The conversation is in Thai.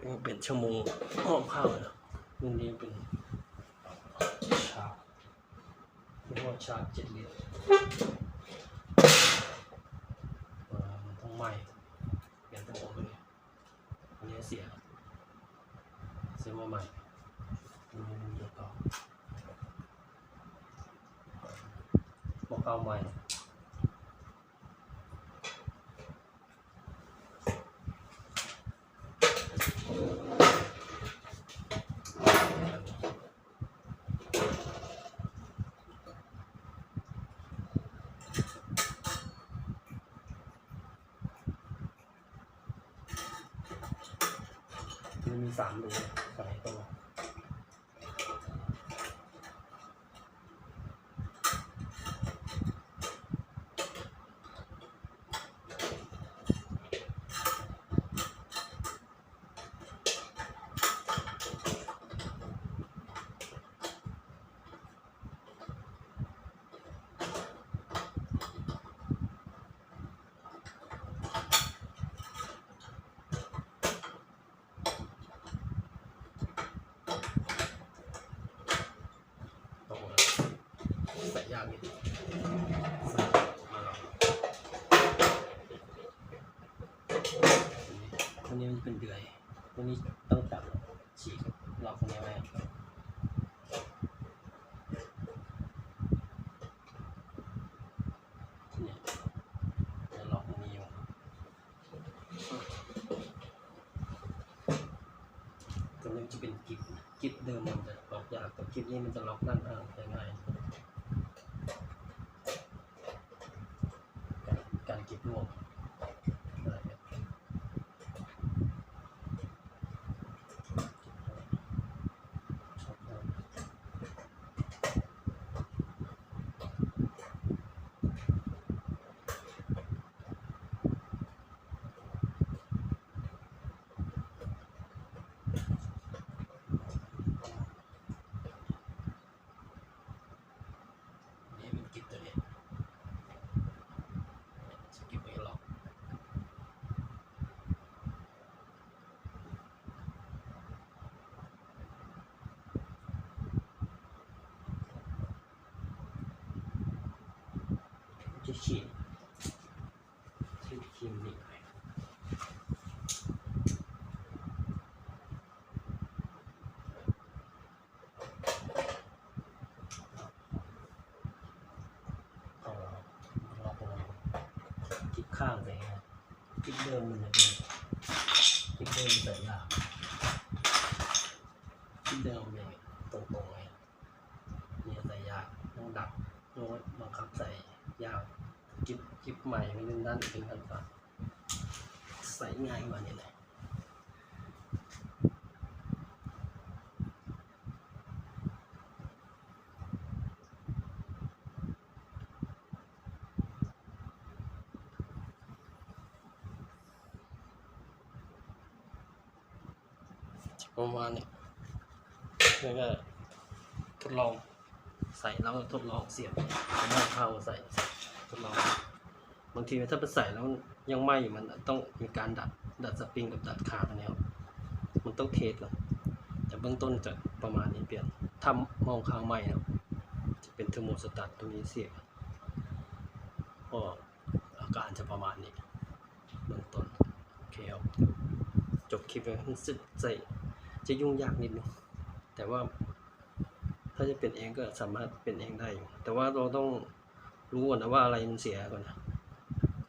เป็นเป็นชั่วโมงห้องข้าวนะรุ่นนี้เป็นชาเรียกว่าชาเจ็ดลิตรมันต้องไหม้เปลี่ยนตัวไปเลยอันนี้เสียซื้อมาใหม่อันนี้มันเยอะต่อบอกเอาใหม่ มีสามรูใส่ตัวตัวใส่ยากนิดใส่มาลอง ตัวนี้มันจะเป็นเดือยตัวนี้ต้องตัดฉีกหลอกตรงนี้ไว้นี่ล็อกมีอยู่ตัวนี้จะเป็นกิบกิบเดิมมันจะล็อกยากแต่กิบนี้มันจะล็อกด้านข้างได้ง่ายการ การกิบรวมอะไรเนี่ยชอบมากนี่เป็นกิบตัวนี้สกิปไม่ล็อก จะฉีดฉีดครีมนี่ไปเอาล็อกลงคิดข้างเลยนะคิดเดิมมันจะเป็นคิดเดิมใส่ยากคิดเดิมเนี่ยตรงๆเลยเนี่ยใส่ยากต้องดับต้องบังคับใส่ กิบกิบใหม่มันเป็นด้านเป็นด้านฟ้าใส่ง่ายกว่านี่แหละประมาณนี้แล้วก็ทดลองใส่แล้วทดลองเสียบเอาหน้าเข้าใส่ทดลอง บางทีถ้าไปใส่แล้วยังไหมอยู่มันต้องมีการดัดดัดสปริงกับดัดขาตัวนี้ครับมันต้องเทสก่อนแต่เบื้องต้นจะประมาณนี้เปลี่ยนถ้ามองข้างไหมนะครับจะเป็นเทอร์โมสตัตตรงนี้เสียบก็อาการจะประมาณนี้เบื้องต้นโอเคครับจบคลิปแล้วรู้สึกใจจะยุ่งยากนิดนึงแต่ว่าถ้าจะเป็นเองก็สามารถเป็นเองได้อยู่แต่ว่าเราต้องรู้ก่อนนะว่าอะไรมันเสียก่อนนะ